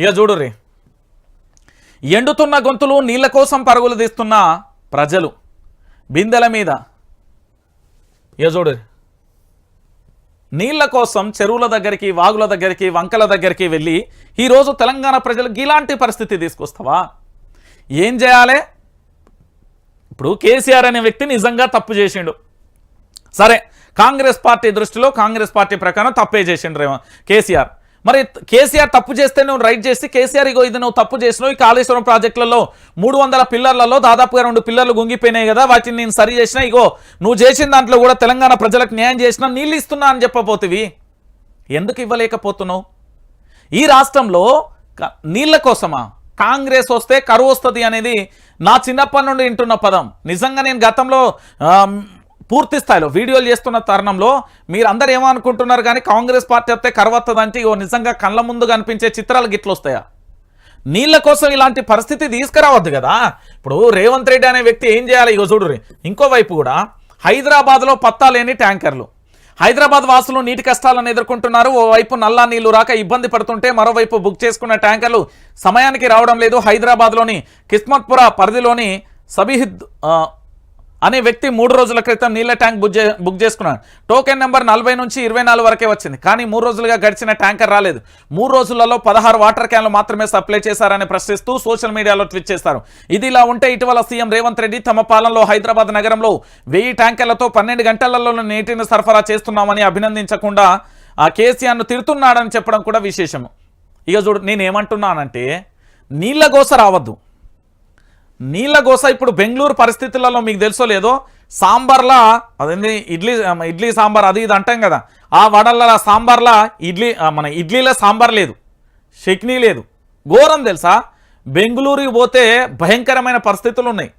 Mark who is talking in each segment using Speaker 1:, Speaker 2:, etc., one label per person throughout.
Speaker 1: ఇక చూడుర్రి. ఎండుతున్న గొంతులు నీళ్ళ కోసం పరుగులు తీస్తున్న ప్రజలు బిందెల మీద. ఇక చూడు నీళ్ళ కోసం చెరువుల దగ్గరికి వాగుల దగ్గరికి వంకల దగ్గరికి వెళ్ళి ఈరోజు తెలంగాణ ప్రజలకు ఇలాంటి పరిస్థితి తీసుకొస్తావా? ఏం చేయాలి? ఇప్పుడు కేసీఆర్ అనే వ్యక్తి నిజంగా తప్పు చేసిండు. సరే కాంగ్రెస్ పార్టీ దృష్టిలో కాంగ్రెస్ పార్టీ ప్రకారం తప్పే చేసిండ్రేమో కేసీఆర్. మరి కేసీఆర్ తప్పు చేస్తే నువ్వు రైట్ చేసి కేసీఆర్ ఇగో ఇది నువ్వు తప్పు చేసినావు. ఈ కాళేశ్వరం ప్రాజెక్టులలో మూడు వందల పిల్లర్లలో దాదాపుగా రెండు పిల్లర్లు గుంగిపోయినాయి కదా వాటిని నేను సరి చేసినా. ఇగో నువ్వు చేసిన దాంట్లో కూడా తెలంగాణ ప్రజలకు న్యాయం చేసినా నీళ్ళు ఇస్తున్నా అని చెప్పబోతివి. ఎందుకు ఇవ్వలేకపోతున్నావు? ఈ రాష్ట్రంలో నీళ్ళ కోసమా? కాంగ్రెస్ వస్తే కరువు వస్తుంది అనేది నా చిన్నప్పటి నుండి వింటున్న పదం. నిజంగా నేను గతంలో పూర్తి స్థాయిలో వీడియోలు చేస్తున్న తరుణంలో మీరు అందరు ఏమనుకుంటున్నారు కానీ కాంగ్రెస్ పార్టీ వస్తే కరవత్తదంటే వస్తుందంటే ఇగో నిజంగా కళ్ళ ముందు కనిపించే చిత్రాలు గిట్లు వస్తాయా? నీళ్ళ కోసం ఇలాంటి పరిస్థితి తీసుకురావద్దు కదా. ఇప్పుడు రేవంత్ రెడ్డి అనే వ్యక్తి ఏం చేయాలి? ఇగో చూడు ఇంకోవైపు కూడా హైదరాబాద్లో పత్తా లేని ట్యాంకర్లు. హైదరాబాద్ వాసులు నీటి కష్టాలను ఎదుర్కొంటున్నారు. ఓవైపు నల్లా నీళ్ళు రాక ఇబ్బంది పడుతుంటే మరోవైపు బుక్ చేసుకున్న ట్యాంకర్లు సమయానికి రావడం లేదు. హైదరాబాద్లోని కిస్మత్పుర పరిధిలోని సబిహిద్ అనే వ్యక్తి మూడు రోజుల క్రితం నీళ్ళ ట్యాంక్ బుక్ చే బుక్ చేసుకున్నాడు. టోకెన్ నెంబర్ నలభై నుంచి ఇరవై నాలుగు వరకే వచ్చింది. కానీ మూడు రోజులుగా గడిచిన ట్యాంకర్ రాలేదు. మూడు రోజులలో పదహారు వాటర్ క్యాన్లు మాత్రమే సప్లై చేశారని ప్రశ్నిస్తూ సోషల్ మీడియాలో ట్వీట్ చేశారు. ఇది ఇలా ఉంటే ఇటీవల సీఎం రేవంత్ రెడ్డి తమ పాలనలో హైదరాబాద్ నగరంలో వెయ్యి ట్యాంకర్లతో పన్నెండు గంటలలో నీటిని సరఫరా చేస్తున్నామని అభినందించకుండా ఆ కేసీఆర్ను తిడుతున్నాడని చెప్పడం కూడా విశేషము. ఇక చూడు నేను ఏమంటున్నానంటే నీళ్ళ గోస రావద్దు. నీళ్ళ గోస ఇప్పుడు బెంగళూరు పరిస్థితులలో మీకు తెలుసో లేదో? సాంబార్లా అదేంటి ఇడ్లీ ఇడ్లీ సాంబార్ అది ఇది అంటాం కదా. ఆ వడల సాంబార్లా ఇడ్లీ మన ఇడ్లీలో సాంబార్ లేదు. చట్నీ లేదు. ఘోరం తెలుసా? బెంగళూరుకి పోతే భయంకరమైన పరిస్థితులు ఉన్నాయి.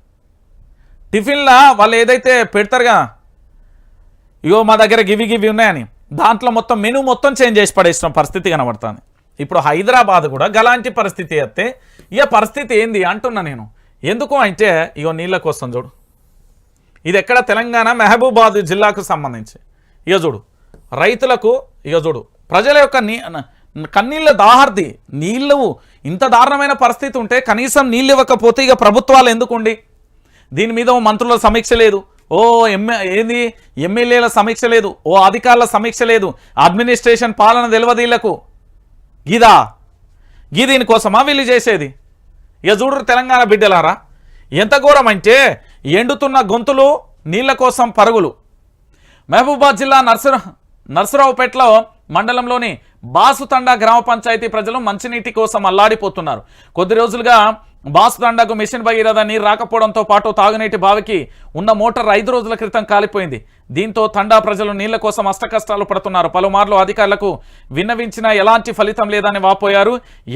Speaker 1: టిఫిన్లా వాళ్ళు ఏదైతే పెడతారు కదా ఇగో మా దగ్గర గివి గివి ఉన్నాయని దాంట్లో మొత్తం మెనూ మొత్తం చేంజ్ చేసి పడేసిన పరిస్థితి కనబడుతుంది. ఇప్పుడు హైదరాబాద్ కూడా గలాంటి పరిస్థితి అయితే ఇక పరిస్థితి ఏంది అంటున్నా నేను. ఎందుకు అంటే ఇగో నీళ్ళ కోసం చూడు. ఇది ఎక్కడ? తెలంగాణ మెహబూబాద్ జిల్లాకు సంబంధించి. ఇక చూడు. రైతులకు ఇక చూడు. ప్రజల యొక్క నీ కన్నీళ్ళ దాహార్ది నీళ్ళు ఇంత దారుణమైన పరిస్థితి ఉంటే కనీసం నీళ్ళు ఇవ్వకపోతే ఇక ప్రభుత్వాలు ఎందుకుండి? దీని మీద ఓ మంత్రుల సమీక్ష లేదు. ఓ ఎమ్మె ఏంది? ఎమ్మెల్యేల సమీక్ష లేదు. ఓ అధికారుల సమీక్ష లేదు. అడ్మినిస్ట్రేషన్ పాలన తెలియదు వీళ్ళకు. గిదా? గీ దీనికోసమా వీళ్ళు చేసేది? ఇక చూడరు తెలంగాణ బిడ్డలారా ఎంత ఘోరం అంటే ఎండుతున్న గొంతులు నీళ్ళ కోసం పరుగులు. మహబూబాద్ జిల్లా నర్సర నర్సరావుపేటలో మండలంలోని బాసుతండా గ్రామ పంచాయతీ ప్రజలు మంచినీటి కోసం అల్లాడిపోతున్నారు. కొద్ది రోజులుగా బాసుతండకు మిషన్ భగీరథ నీరు రాకపోవడంతో పాటు తాగునీటి బావికి ఉన్న మోటార్ ఐదు రోజుల క్రితం కాలిపోయింది. దీంతో తండా ప్రజలు నీళ్ళ కోసం అష్టకష్టాలు పడుతున్నారు. పలుమార్లు అధికారులకు విన్నవించినా ఎలాంటి ఫలితం లేదని వాపోయారు.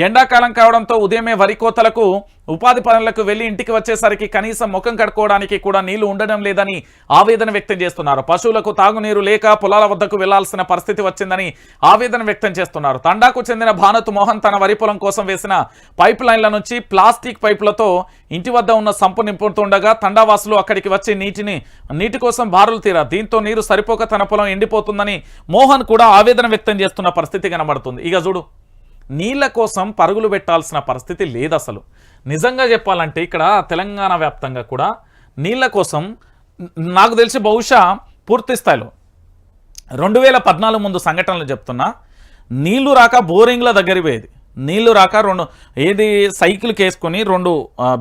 Speaker 1: ఎండాకాలం కావడంతో ఉదయమే వరి కోతలకు ఉపాధి పనులకు వెళ్ళి ఇంటికి వచ్చేసరికి కనీసం ముఖం కడుక్కోవడానికి కూడా నీళ్ళు ఉండడం లేదని ఆవేదన వ్యక్తం చేస్తున్నారు. పశువులకు తాగునీరు లేక పొలాల వద్దకు వెళ్ళాల్సిన పరిస్థితి వచ్చిందని ఆవేదన వ్యక్తం చేస్తున్నారు. తండాకు చెందిన భానత్ మోహన్ తన వరి పొలం కోసం వేసిన పైప్ లైన్ల నుంచి ప్లాస్టిక్ పైపులతో ఇంటి వద్ద ఉన్న సంపు నింపుతుండగా తండావాసులు అక్కడికి వచ్చి నీటిని నీటి కోసం బారులు తీరా దీంతో నీరు సరిపోక తన పొలం ఎండిపోతుందని మోహన్ కూడా ఆవేదన వ్యక్తం చేస్తున్న పరిస్థితి కనబడుతుంది. ఇక చూడు నీళ్ళ కోసం పరుగులు పెట్టాల్సిన పరిస్థితి లేదు అసలు నిజంగా చెప్పాలంటే ఇక్కడ తెలంగాణ వ్యాప్తంగా కూడా నీళ్ళ కోసం నాకు తెలిసి బహుశా పూర్తి స్థాయిలో రెండు వేల పద్నాలుగు ముందు సంఘటనలు చెప్తున్నా నీళ్ళు రాక బోరింగ్ల దగ్గర పోయేది. నీళ్ళు రాక రెండు ఏది సైకిల్కి వేసుకొని రెండు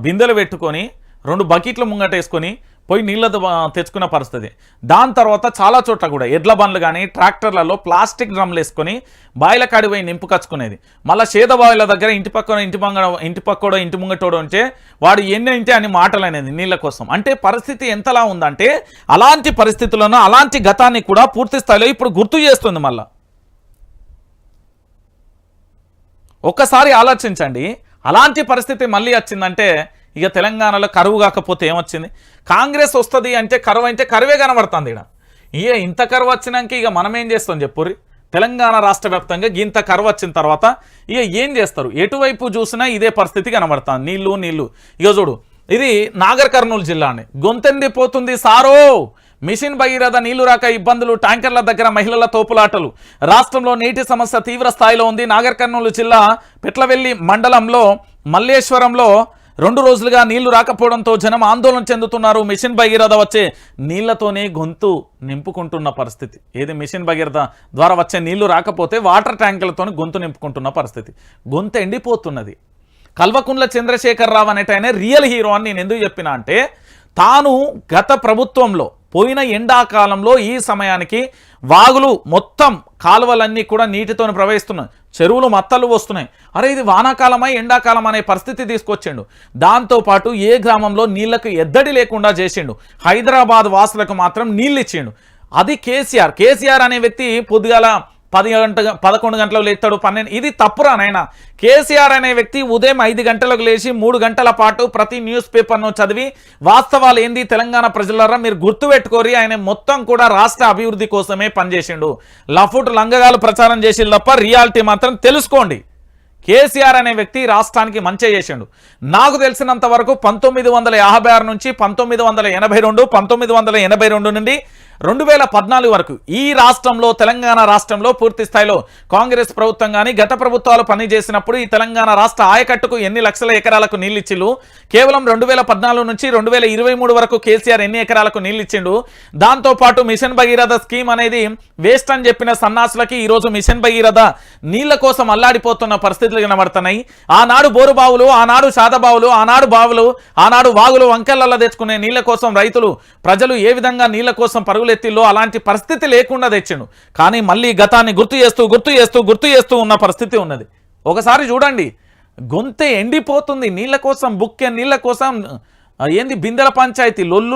Speaker 1: బిందెలు పెట్టుకొని రెండు బకెట్లు ముంగట వేసుకొని పోయి నీళ్ళ తెచ్చుకునే తెచ్చుకున్న పరిస్థితి. దాని తర్వాత చాలా చోట్ల కూడా ఎడ్ల బండ్లు కానీ ట్రాక్టర్లలో ప్లాస్టిక్ డ్రమ్లు వేసుకొని బాయిల కాడి పోయి నింపు కచ్చుకునేది. మళ్ళీ షేద బావిల దగ్గర ఇంటి పక్కన ఇంటి మంగ ఇంటి పక్కడో ఇంటి ముంగటోడో ఉంటే వాడు ఎన్ని అని మాటలు అనేది నీళ్ళ కోసం. అంటే పరిస్థితి ఎంతలా ఉందంటే అలాంటి పరిస్థితులను అలాంటి గతాన్ని కూడా పూర్తి స్థాయిలో ఇప్పుడు గుర్తు చేస్తుంది మళ్ళీ. ఒక్కసారి ఆలోచించండి. అలాంటి పరిస్థితి మళ్ళీ వచ్చిందంటే ఇక తెలంగాణలో కరువు కాకపోతే ఏమొచ్చింది? కాంగ్రెస్ వస్తుంది అంటే కరువు అంటే కరువే కనబడుతుంది ఇక్కడ ఇక ఇంత కరువు వచ్చినాక ఇక మనం ఏం చేస్తాం చెప్పుర్రి? తెలంగాణ రాష్ట్ర వ్యాప్తంగా ఇంత కరువు వచ్చిన తర్వాత ఇక ఏం చేస్తారు? ఎటువైపు చూసినా ఇదే పరిస్థితి కనబడుతుంది. నీళ్ళు నీళ్ళు. ఇక చూడు ఇది నాగర్ కర్నూలు జిల్లా అని గొంతెంది పోతుంది సారో! మిషన్ భగీరథ నీళ్ళు రాక ఇబ్బందులు ట్యాంకర్ల దగ్గర మహిళల తోపులాటలు. రాష్ట్రంలో నీటి సమస్య తీవ్ర స్థాయిలో ఉంది. నాగర్ కర్నూలు జిల్లా పెట్లవెల్లి మండలంలో మల్లేశ్వరంలో రెండు రోజులుగా నీళ్ళు రాకపోవడంతో జనం ఆందోళన చెందుతున్నారు. మిషన్ భగీరథ వచ్చే నీళ్ళతోనే గొంతు నింపుకుంటున్న పరిస్థితి. ఏది మిషన్ భగీరథ ద్వారా వచ్చే నీళ్ళు రాకపోతే వాటర్ ట్యాంకులతో గొంతు నింపుకుంటున్న పరిస్థితి. గొంతు ఎండిపోతున్నది. కల్వకుండ్ల చంద్రశేఖర్ రావు అనేటైన రియల్ హీరో అని నేను ఎందుకు చెప్పిన అంటే తాను గత ప్రభుత్వంలో పోయిన ఎండాకాలంలో ఈ సమయానికి వాగులు మొత్తం కాలువలన్నీ కూడా నీటితో ప్రవహిస్తున్నాయి. చెరువులు మత్తలు వస్తున్నాయి. అరే ఇది వానాకాలమై ఎండాకాలం అనే పరిస్థితి తీసుకొచ్చిండు. దాంతోపాటు ఏ గ్రామంలో నీళ్ళకు ఎద్దడి లేకుండా చేసిండు. హైదరాబాద్ వాసులకు మాత్రం నీళ్ళు ఇచ్చిండు అది కేసీఆర్. కేసీఆర్ అనే వ్యక్తి పొద్దుగాల పది గంట పదకొండు గంటలకు లేస్తాడు పన్నెండు ఇది తప్పురా నాయన. కేసీఆర్ అనే వ్యక్తి ఉదయం ఐదు గంటలకు లేచి మూడు గంటల పాటు ప్రతి న్యూస్ పేపర్ను చదివి వాస్తవాలు ఏంది తెలంగాణ ప్రజలరా మీరు గుర్తుపెట్టుకోరి ఆయన మొత్తం కూడా రాష్ట్ర అభివృద్ధి కోసమే పనిచేసిండు. లఫుట్ లంగగాలు ప్రచారం చేసి తప్ప రియాలిటీ మాత్రం తెలుసుకోండి. కేసీఆర్ అనే వ్యక్తి రాష్ట్రానికి మంచి చేసిండు. నాకు తెలిసినంత వరకు పంతొమ్మిది వందల యాభై ఆరు నుంచి పంతొమ్మిది వందల ఎనభై రెండు పంతొమ్మిది వందల ఎనభై రెండు నుండి రెండు వేల పద్నాలుగు వరకు ఈ రాష్ట్రంలో తెలంగాణ రాష్ట్రంలో పూర్తి స్థాయిలో కాంగ్రెస్ ప్రభుత్వం కానీ గత ప్రభుత్వాలు పనిచేసినప్పుడు ఈ తెలంగాణ రాష్ట్ర ఆయకట్టుకు ఎన్ని లక్షల ఎకరాలకు నీళ్ళిచ్చిళ్ళు కేవలం రెండు వేల పద్నాలుగు నుంచి రెండు వేల ఇరవై మూడు వరకు కేసీఆర్ ఎన్ని ఎకరాలకు నీళ్ళిచ్చిండు? దాంతోపాటు మిషన్ భగీరథ స్కీమ్ అనేది వేస్ట్ అని చెప్పిన సన్నాసులకి ఈరోజు మిషన్ భగీరథ నీళ్ళ కోసం అల్లాడిపోతున్న పరిస్థితులు కనబడుతున్నాయి. ఆనాడు బోరు బావులు ఆనాడు శాతబావులు ఆనాడు బావులు ఆనాడు వాగులు వంకెళ్ళల్లో తెచ్చుకునే నీళ్ళ కోసం రైతులు ప్రజలు ఏ విధంగా నీళ్ళ కోసం పరుగులెత్తిల్లో అలాంటి పరిస్థితి లేకుండా తెచ్చిండు. కానీ మళ్ళీ గతాన్ని గుర్తు చేస్తూ గుర్తు చేస్తూ గుర్తు చేస్తూ ఉన్న పరిస్థితి ఉన్నది. ఒకసారి చూడండి. గొంతే ఎండిపోతుంది. నీళ్ళ కోసం బుక్కె నీళ్ళ కోసం ఏంది? బిందెల పంచాయతీ లొల్లు